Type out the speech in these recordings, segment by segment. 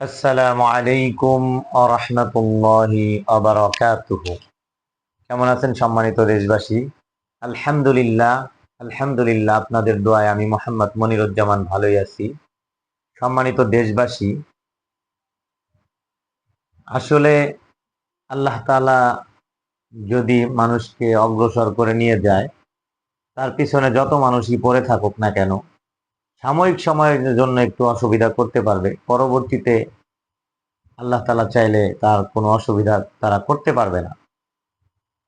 আসসালামু আলাইকুম আরহামতুল্লাহি আবরাকাতুহু কেমন আছেন সম্মানিত দেশবাসী? আলহামদুলিল্লাহ আলহামদুলিল্লাহ আপনাদের দোয়ায় আমি মোহাম্মদ মনিরুজ্জামান ভালোই আছি। সম্মানিত দেশবাসী, আসলে আল্লাহ তাআলা যদি মানুষকে অগ্রসর করে নিয়ে যায়, তার পিছনে যত মানুষই পড়ে থাকুক না কেন সাময়িক সময়ের জন্য একটু অসুবিধা করতে পারবে। পরবর্তীতে আল্লাহ তালা চাইলে তার কোনো অসুবিধা তারা করতে পারবে না।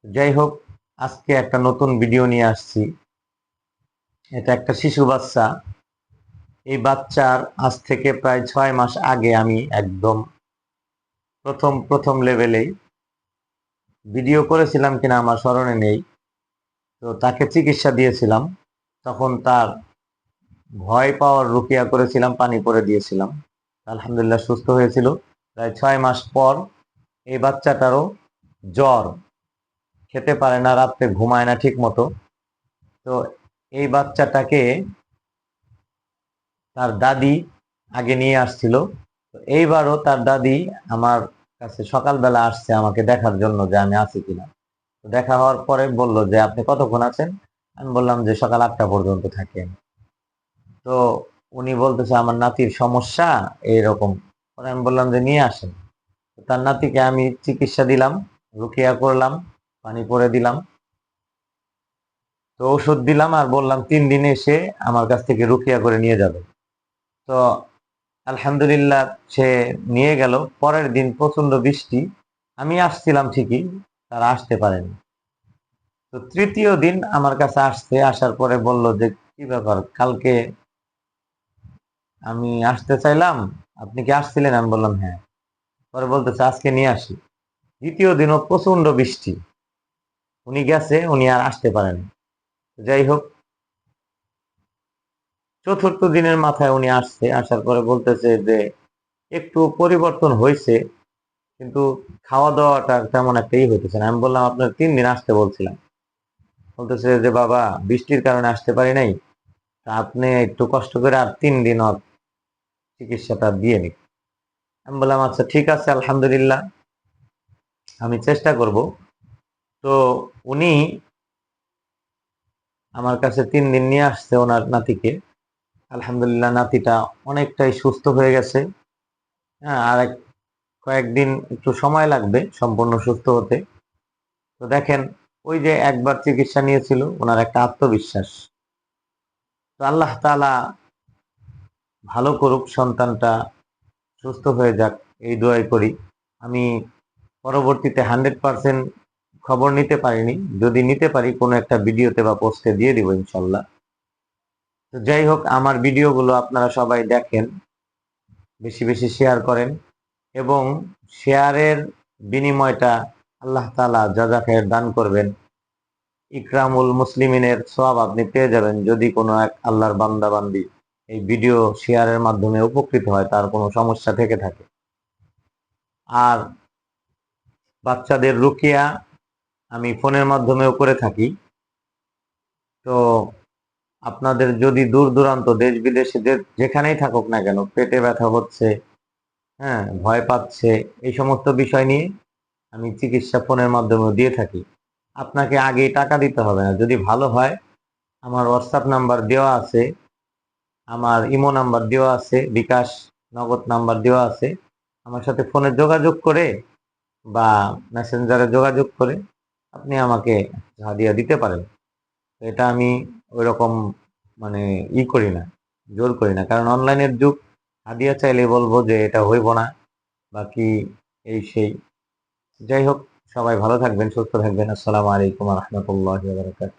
যাই হোক, আজকে একটা নতুন ভিডিও নিয়ে আসছি। এটা একটা শিশু বাচ্চা। এই বাচ্চার আজ থেকে প্রায় ছয় মাস আগে আমি একদম প্রথম প্রথম লেভেলেই ভিডিও করেছিলাম কিনা আমার স্মরণে নেই। তো তাকে চিকিৎসা দিয়েছিলাম। তখন তার ভয় পাওয়ার রুকিয়া করেছিলাম, পানি করে দিয়েছিলাম। আলহামদুলিল্লাহ সুস্থ হয়েছিল। প্রায় ছয় মাস পর এই বাচ্চাটারও জ্বর খেতে পারে না, রাত্রে ঘুমায় না ঠিক মতো তো এই বাচ্চাটাকে তার দাদি আগে নিয়ে আসছিল। তো এইবারও তার দাদি আমার কাছে সকালবেলা আসছে আমাকে দেখার জন্য যে আমি আছি কিনা। দেখা হওয়ার পরে বলল যে, আপনি কতক্ষণ আছেন? আমি বললাম যে, সকাল আটটা পর্যন্ত থাকেন তো উনি বলতেছে, আমার নাতির সমস্যা এইরকম। পরে আমি বললাম যে, নিয়ে আসেন। তার নাতিকে আমি চিকিৎসা দিলাম, রুকিয়া করলাম, পানি পরে দিলাম। তো ওষুধ দিলাম আর বললাম, তিন দিনে এসে আমার কাছ থেকে রুকিয়া করে নিয়ে যাবে। তো আলহামদুলিল্লাহ সে নিয়ে গেল। পরের দিন প্রচণ্ড বৃষ্টি। আমি আসছিলাম ঠিকই, তারা আসতে পারেনি। তো তৃতীয় দিন আমার কাছে আসছে, আসার পরে বলল যে, কি ব্যাপার? কালকে আমি আসতে চাইলাম, আপনি কি আসছিলেন? আমি বললাম হ্যাঁ। পরে বলতেছে, আজকে নিয়ে আসি। দ্বিতীয় দিনও প্রচণ্ড বৃষ্টি। উনি গেছে, উনি আর আসতে পারেন। যাই হোক, চতুর্থ দিনের মাথায় উনি আসছে। আসার পরে বলতেছে যে, একটু পরিবর্তন হয়েছে, কিন্তু খাওয়া দাওয়াটা তেমন একটাই হইতেছে না। আমি বললাম, আপনার তিন দিন আসতে বলছিলাম। বলতেছে যে, বাবা, বৃষ্টির কারণে আসতে পারি নাই। তা আপনি একটু কষ্ট করে আর তিন দিন চিকিৎসাটা দিয়ে নিন আমি বললাম আচ্ছা ঠিক আছে, আলহামদুলিল্লাহ, আমি চেষ্টা করব। তো উনি আমার কাছে তিন দিন নিয়ে আসছে ওনার নাতিকে। আলহামদুলিল্লাহ, নাতিটা অনেকটাই সুস্থ হয়ে গেছে। হ্যাঁ আর এক, কয়েকদিন একটু সময় লাগবে সম্পূর্ণ সুস্থ হতে। তো দেখেন, ওই যে একবার চিকিৎসা নিয়েছিল, ওনার একটা আত্মবিশ্বাস। তো আল্লাহ তালা ভালো করুক, সন্তানটা সুস্থ হয়ে যাক, এই দোয়াই করি। আমি পরবর্তীতে হান্ড্রেড পার্সেন্ট খবর নিতে পারিনি। যদি নিতে পারি, কোনো একটা ভিডিওতে বা পোস্টে দিয়ে দিব, ইনশাল্লাহ। তো যাই হোক, আমার ভিডিওগুলো আপনারা সবাই দেখেন, বেশি বেশি শেয়ার করেন এবং শেয়ারের বিনিময়টা আল্লাহ তালা যা খায়ের দান করবেন। ইকরামুল মুসলিমিনের সব আপনি পেয়ে যাবেন, যদি কোনো এক আল্লাহর বান্দা বান্দি এই ভিডিও শেয়ারের মাধ্যমে উপকৃত হয়, তার কোনো সমস্যা থেকে থাকে। আর বাচ্চাদের রুকিয়া আমি ফোনের মাধ্যমেও করে থাকি। তো আপনাদের যদি দূর দূরান্ত, দেশ বিদেশে যেখানেই থাকুক না কেন, পেটে ব্যথা হচ্ছে হ্যাঁ ভয় পাচ্ছে, এই সমস্ত বিষয় নিয়ে আমি চিকিৎসা ফোনের মাধ্যমেও দিয়ে থাকি। আপনাকে আগেই টাকা দিতে হবে না। যদি ভালো হয়, আমার হোয়াটসঅ্যাপ নাম্বার দেওয়া আছে। আমার ইমো নাম্বার দেওয়া আছে, বিকাশ নগদ নাম্বার দেওয়া আছে। আমার সাথে ফোনে যোগাযোগ করে বা মেসেঞ্জারে যোগাযোগ করে আপনি আমাকে হাদিয়া দিতে পারেন। এটা আমি ওই রকম মানে ই করি না, জোর করি না। কারণ অনলাইনের যুগ হাদিয়া চাইলে বলব যে এটা হইব না, বাকি এই সেই। যাই হোক, সবাই ভালো থাকবেন, সুস্থ থাকবেন। আসসালামু আলাইকুম রহমতুল্লাহ বারকাত